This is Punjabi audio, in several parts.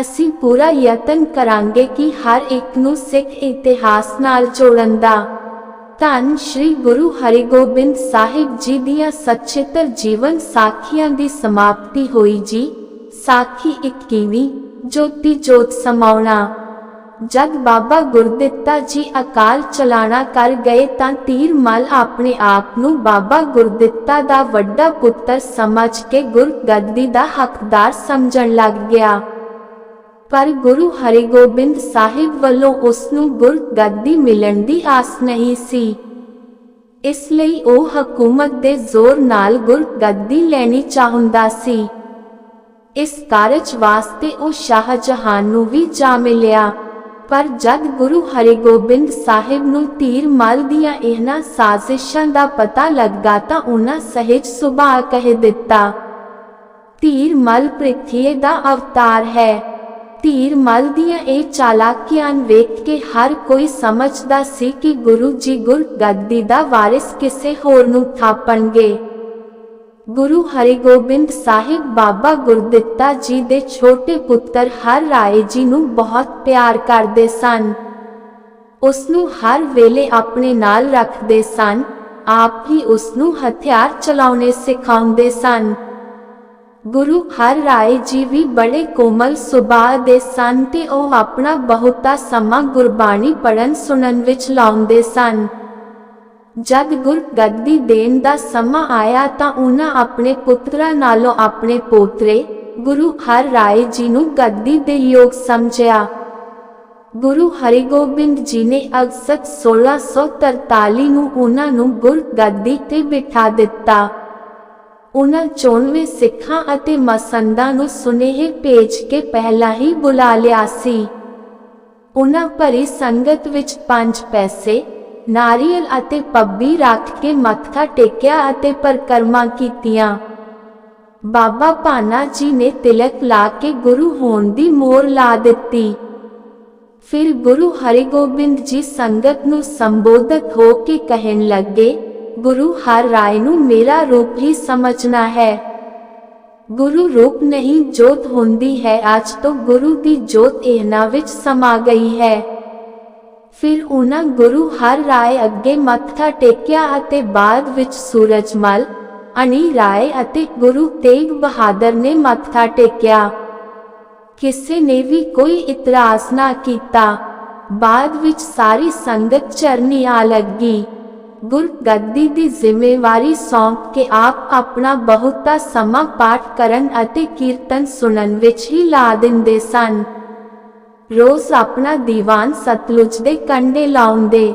ਅਸੀਂ ਪੂਰਾ ਯਤਨ ਕਰਾਂਗੇ ਕਿ ਹਰ ਇੱਕ ਨੂੰ ਸਿੱਖ ਇਤਿਹਾਸ ਨਾਲ ਜੋੜਨ ਦਾ। ਧੰਨ ਸ਼੍ਰੀ ਗੁਰੂ ਹਰਿਗੋਬਿੰਦ ਸਾਹਿਬ ਜੀ ਦੀਆਂ ਸਚਿੱਤਰ ਜੀਵਨ ਸਾਖੀਆਂ ਦੀ ਸਮਾਪਤੀ ਹੋਈ ਜੀ। ਸਾਖੀ 21ਵੀਂ ਜੋਤੀ ਜੋਤ ਸਮਾਉਣਾ। ਜਦ ਬਾਬਾ ਗੁਰਦਿੱਤਾ ਜੀ ਅਕਾਲ ਚਲਾਣਾ ਕਰ ਗਏ ਤਾਂ ਤੀਰ ਮਲ ਆਪਣੇ ਆਪ ਨੂੰ ਬਾਬਾ ਗੁਰਦਿੱਤਾ ਦਾ ਵੱਡਾ ਪੁੱਤਰ ਸਮਝ ਕੇ ਗੁਰਗੱਦੀ ਦਾ ਹੱਕਦਾਰ ਸਮਝਣ ਲੱਗ ਗਿਆ। ਪਰ ਗੁਰੂ ਹਰਿਗੋਬਿੰਦ ਸਾਹਿਬ ਵੱਲੋਂ ਉਸ ਨੂੰ ਗੁਰਗੱਦੀ ਮਿਲਣ ਦੀ ਆਸ ਨਹੀਂ ਸੀ। ਇਸ ਲਈ ਉਹ ਹਕੂਮਤ ਦੇ ਜ਼ੋਰ ਨਾਲ ਗੁਰਗੱਦੀ ਲੈਣੀ ਚਾਹੁੰਦਾ ਸੀ। ਇਸ ਕਾਰਜ ਵਾਸਤੇ ਉਹ ਸ਼ਾਹਜਹਾਨ ਨੂੰ ਵੀ ਜਾ ਮਿਲਿਆ। ਪਰ ਜਦ ਗੁਰੂ ਹਰਿਗੋਬਿੰਦ ਸਾਹਿਬ ਨੂੰ ਤੀਰ ਮਲ ਦੀਆਂ ਇਹਨਾਂ ਸਾਜ਼ਿਸ਼ਾਂ ਦਾ ਪਤਾ ਲੱਗਾ ਤਾਂ ਉਹਨਾਂ ਸਹਿਜ ਸੁਭਾਅ ਕਹਿ ਦਿੱਤਾ ਧੀਰ ਮਲ ਪ੍ਰਿਥੀ ਦਾ ਅਵਤਾਰ ਹੈ। ਧੀਰ ਮਲ ਦੀਆਂ ਇਹ ਚਾਲਾਕੀਆਂ ਵੇਖ ਕੇ ਹਰ ਕੋਈ ਸਮਝਦਾ ਸੀ ਕਿ ਗੁਰੂ ਜੀ ਗੁਰਗੱਦੀ ਦਾ ਵਾਰਿਸ ਕਿਸੇ ਹੋਰ ਨੂੰ ਥਾਪਣਗੇ। ਗੁਰੂ ਹਰਿਗੋਬਿੰਦ ਸਾਹਿਬ ਬਾਬਾ ਗੁਰਦਿੱਤਾ ਜੀ ਦੇ ਛੋਟੇ ਪੁੱਤਰ ਹਰ ਰਾਏ ਜੀ ਨੂੰ ਬਹੁਤ ਪਿਆਰ ਕਰਦੇ ਸਨ। ਉਸ ਨੂੰ ਹਰ ਵੇਲੇ ਆਪਣੇ ਨਾਲ ਰੱਖਦੇ ਸਨ, ਆਪ ਹੀ ਉਸ ਨੂੰ ਹਥਿਆਰ ਚਲਾਉਣੇ ਸਿਖਾਉਂਦੇ ਸਨ। ਗੁਰੂ ਹਰ ਰਾਏ ਜੀ ਵੀ ਬੜੇ ਕੋਮਲ ਸੁਭਾਅ ਦੇ ਸਨ ਤੇ ਉਹ ਆਪਣਾ ਬਹੁਤਾ ਸਮਾਂ ਗੁਰਬਾਣੀ ਪੜਨ ਸੁਣਨ ਵਿੱਚ ਲਾਉਂਦੇ ਸਨ। ਜਦ ਗੁਰਗੱਦੀ ਦੇਣ ਦਾ ਸਮਾਂ ਆਇਆ ਤਾਂ ਉਹਨਾਂ ਆਪਣੇ ਪੁੱਤਰਾਂ ਨਾਲੋਂ ਆਪਣੇ ਪੋਤਰੇ ਗੁਰੂ ਹਰ ਰਾਏ ਜੀ ਨੂੰ ਗੱਦੀ ਦੇ ਯੋਗ ਸਮਝਿਆ। ਗੁਰੂ ਹਰਿਗੋਬਿੰਦ ਜੀ ਨੇ ਅਗਸਤ 1643 ਨੂੰ ਉਹਨਾਂ ਨੂੰ ਗੁਰਗੱਦੀ ਤੇ ਬਿਠਾ ਦਿੱਤਾ। ਉਹਨਾਂ 94 ਸਿੱਖਾਂ ਅਤੇ ਮਸੰਦਾਂ ਨੂੰ ਸੁਨੇਹੇ ਭੇਜ ਕੇ ਪਹਿਲਾਂ ਹੀ ਬੁਲਾ ਲਿਆ ਸੀ। ਉਹਨਾਂ ਭਰੀ ਸੰਗਤ ਵਿੱਚ ਪੰਜ ਪੈਸੇ, ਨਾਰੀਅਲ ਅਤੇ ਪੱਬੀ ਰੱਖ ਕੇ ਮੱਥਾ ਟੇਕਿਆ ਅਤੇ ਪਰਕਰਮਾ ਕੀਤੀਆਂ। ਬਾਬਾ ਭਾਨਾ ਜੀ ਨੇ ਤਿਲਕ ਲਾ ਕੇ ਗੁਰੂ ਹੋਣ ਦੀ ਮੋਹਰ ਲਾ ਦਿੱਤੀ। ਫਿਰ ਗੁਰੂ ਹਰਿਗੋਬਿੰਦ ਜੀ ਸੰਗਤ ਨੂੰ ਸੰਬੋਧਤ ਹੋ ਕੇ ਕਹਿਣ ਲੱਗੇ ਗੁਰੂ ਹਰ ਰਾਏ ਨੂੰ ਮੇਰਾ ਰੂਪ ਹੀ ਸਮਝਣਾ ਹੈ। ਗੁਰੂ ਰੂਪ ਨਹੀਂ, ਜੋਤ ਹੁੰਦੀ ਹੈ। ਅੱਜ ਤੋਂ ਗੁਰੂ ਦੀ ਜੋਤ ਇਹਨਾਂ ਵਿੱਚ ਸਮਾ ਗਈ ਹੈ। ਫਿਰ ਉਹਨਾਂ ਗੁਰੂ ਹਰ ਰਾਏ ਅੱਗੇ ਮੱਥਾ ਟੇਕਿਆ ਅਤੇ ਬਾਅਦ ਵਿੱਚ ਸੂਰਜਮਲ, ਅਣੀ ਰਾਏ ਅਤੇ ਗੁਰੂ ਤੇਗ ਬਹਾਦਰ ਨੇ ਮੱਥਾ ਟੇਕਿਆ। ਕਿਸੇ ਨੇ ਵੀ ਕੋਈ ਇਤਰਾਜ਼ ਨਾ ਕੀਤਾ। ਬਾਅਦ ਵਿੱਚ ਸਾਰੀ ਸੰਗਤ ਚਰਨੀ ਆ ਲੱਗੀ। ਗੁਰਗੱਦੀ ਦੀ ਜ਼ਿੰਮੇਵਾਰੀ ਸੌਂਪ ਕੇ ਆਪ ਆਪਣਾ ਬਹੁਤਾ ਸਮਾਂ ਪਾਠ ਕਰਨ ਅਤੇ ਕੀਰਤਨ ਸੁਣਨ ਵਿੱਚ ਹੀ ਲਾ ਦਿੰਦੇ ਸਨ। ਰੋਜ਼ ਆਪਣਾ ਦੀਵਾਨ ਸਤਲੁਜ ਦੇ ਕੰਢੇ ਲਾਉਂਦੇ।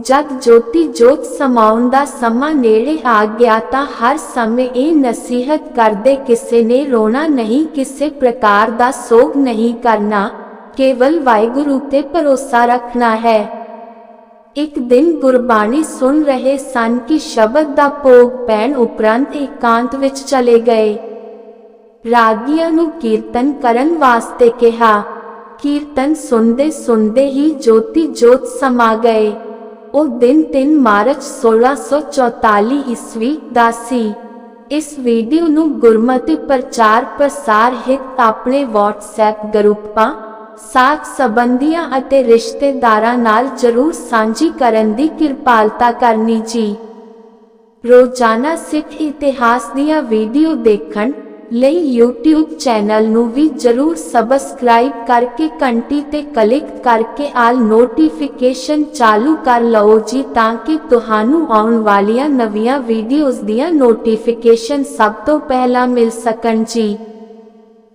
ਜਦ ਜੋਤੀ ਜੋਤ ਸਮਾਉਣ ਦਾ ਸਮਾਂ ਨੇੜੇ ਆ ਗਿਆ ਤਾਂ ਹਰ ਸਮੇਂ ਇਹ ਨਸੀਹਤ ਕਰਦੇ ਕਿਸੇ ਨੇ ਰੋਣਾ ਨਹੀਂ, ਕਿਸੇ ਪ੍ਰਕਾਰ ਦਾ ਸੋਗ ਨਹੀਂ ਕਰਨਾ। ਕੇਵਲ ਵਾਹਿਗੁਰੂ ਤੇ ਭਰੋਸਾ ਰੱਖਣਾ ਹੈ। ਇੱਕ ਦਿਨ ਗੁਰਬਾਣੀ ਸੁਣ ਰਹੇ ਸਨ ਕਿ ਸ਼ਬਦ ਦਾ ਭੋਗ ਪੈਣ ਉਪਰੰਤ ਇਕਾਂਤ ਵਿੱਚ ਚਲੇ ਗਏ। ਰਾਗੀਆਂ ਨੂੰ ਕੀਰਤਨ ਕਰਨ ਵਾਸਤੇ ਕਿਹਾ। ਕੀਰਤਨ ਸੁਣਦੇ ਸੁਣਦੇ ਹੀ ਜੋਤੀ ਜੋਤ ਸਮਾ ਗਏ। ਉਹ ਦਿਨ 3 ਮਾਰਚ 1644 ਈਸਵੀ ਦਾ ਸੀ। ਇਸ ਵੀਡੀਓ ਨੂੰ ਗੁਰਮਤਿ ਪ੍ਰਚਾਰ ਪ੍ਰਸਾਰ ਹਿਤ ਆਪਣੇ WhatsApp ਗਰੁੱਪਾਂ ਸਾਥ ਸੰਬੰਧੀਆਂ ਅਤੇ ਰਿਸ਼ਤੇਦਾਰਾਂ ਨਾਲ ਜਰੂਰ ਸਾਂਝੀ ਕਰਨ ਦੀ ਕਿਰਪਾਲਤਾ ਕਰਨੀ ਜੀ। ਰੋਜ਼ਾਨਾ ਸਿੱਖ ਇਤਿਹਾਸ ਦੀਆਂ ਵੀਡੀਓ ਦੇਖਣ ਲਈ YouTube ਚੈਨਲ ਨੂੰ ਵੀ ਜਰੂਰ ਸਬਸਕ੍ਰਾਈਬ ਕਰਕੇ ਘੰਟੀ ਤੇ ਕਲਿੱਕ ਕਰਕੇ ਆਲ ਨੋਟੀਫਿਕੇਸ਼ਨ ਚਾਲੂ ਕਰ ਲਓ ਜੀ ਤਾਂ ਕਿ ਤੁਹਾਨੂੰ ਆਉਣ ਵਾਲੀਆਂ ਨਵੀਆਂ ਵੀਡੀਓਜ਼ ਦੀਆਂ ਨੋਟੀਫਿਕੇਸ਼ਨ ਸਭ ਤੋਂ ਪਹਿਲਾਂ ਮਿਲ ਸਕਣ ਜੀ।